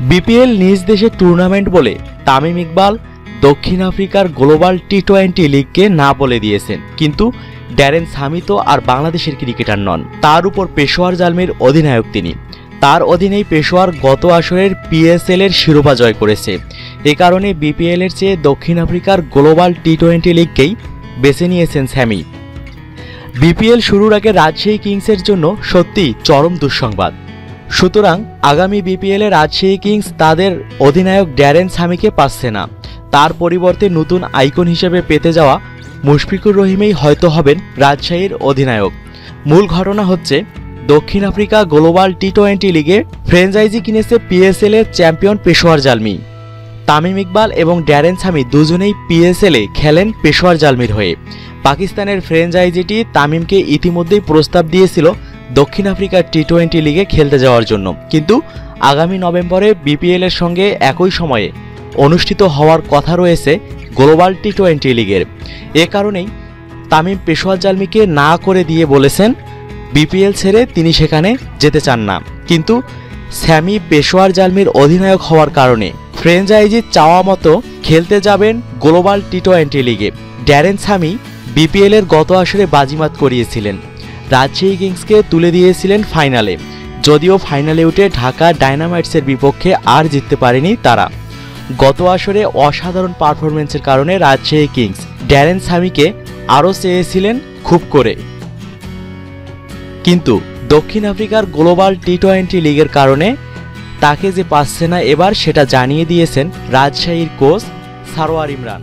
BPL নিজ দেশে tournament বলে তামিম ইকবাল দক্ষিণ আফ্রিকার গ্লোবাল টি টোয়েন্টি লিগকে না বলে দিয়েছেন। কিন্তু ড্যারেন সামি তো আর বাংলাদেশের ক্রিকেটার নন। তার উপর পেশোয়ার জালমির অধিনায়ক তিনি। তার অধীনেই পেশোয়ার গত আসরের পিএসএল এর শিরোপা জয় করেছে। এ কারণে বিপিএল এর চেয়ে দক্ষিণ আফ্রিকার গ্লোবাল টি টোয়েন্টি লিগকেই বেছে নিয়েছেন স্যামি। বিপিএল শুরুর আগে রাজশাহী কিংসের জন্য সত্যি চরম দুঃসংবাদ। সুতরাং আগামী বিপিএলে রাজশাহী কিংস তাদের অধিনায়ক ড্যারেন সামিকে পাচ্ছে না। তার পরিবর্তে নতুন আইকন হিসেবে পেতে যাওয়া মুশফিকুর রহিমেই হয়তো হবেন রাজশাহীর অধিনায়ক। মূল ঘটনা হচ্ছে, দক্ষিণ আফ্রিকা গ্লোবাল টি টোয়েন্টি লিগে ফ্র্যাঞ্চাইজি কিনেছে পিএসএল এর চ্যাম্পিয়ন পেশোয়ার জালমি। তামিম ইকবাল এবং ড্যারেন সামি দুজনেই পিএসএলে খেলেন পেশোয়ার জালমির হয়ে। পাকিস্তানের ফ্র্যাঞ্চাইজিটি তামিমকে ইতিমধ্যেই প্রস্তাব দিয়েছিল দক্ষিণ আফ্রিকার টি টোয়েন্টি লিগে খেলতে যাওয়ার জন্য। কিন্তু আগামী নভেম্বরে বিপিএল এর সঙ্গে একই সময়ে অনুষ্ঠিত হওয়ার কথা রয়েছে গ্লোবাল টি টোয়েন্টি লিগের এ কারণেই তামিম পেশোয়ার জালমিকে না করে দিয়ে বলেছেন বিপিএল ছেড়ে তিনি সেখানে যেতে চান না। কিন্তু স্যামি পেশোয়ার জালমির অধিনায়ক হওয়ার কারণে ফ্র্যাঞ্চাইজির চাওয়া মতো খেলতে যাবেন গ্লোবাল টি টোয়েন্টি লিগে ড্যারেন স্যামি বিপিএল এর গত আসরে বাজিমাত করিয়েছিলেন। রাজশাহী কিংসকে তুলে দিয়েছিলেন ফাইনালে। যদিও ফাইনালে উঠে ঢাকা ডায়নামাইটসের বিপক্ষে আর জিততে পারেনি তারা। গত আসরে অসাধারণ পারফরমেন্সের কারণে রাজশাহী কিংস ড্যারেন সামিকে আরও চেয়েছিলেন খুব করে। কিন্তু দক্ষিণ আফ্রিকার গ্লোবাল টি টোয়েন্টি লিগের কারণে তাকে যে পাচ্ছে না এবার সেটা জানিয়ে দিয়েছেন রাজশাহীর কোচ সারোয়ার ইমরান।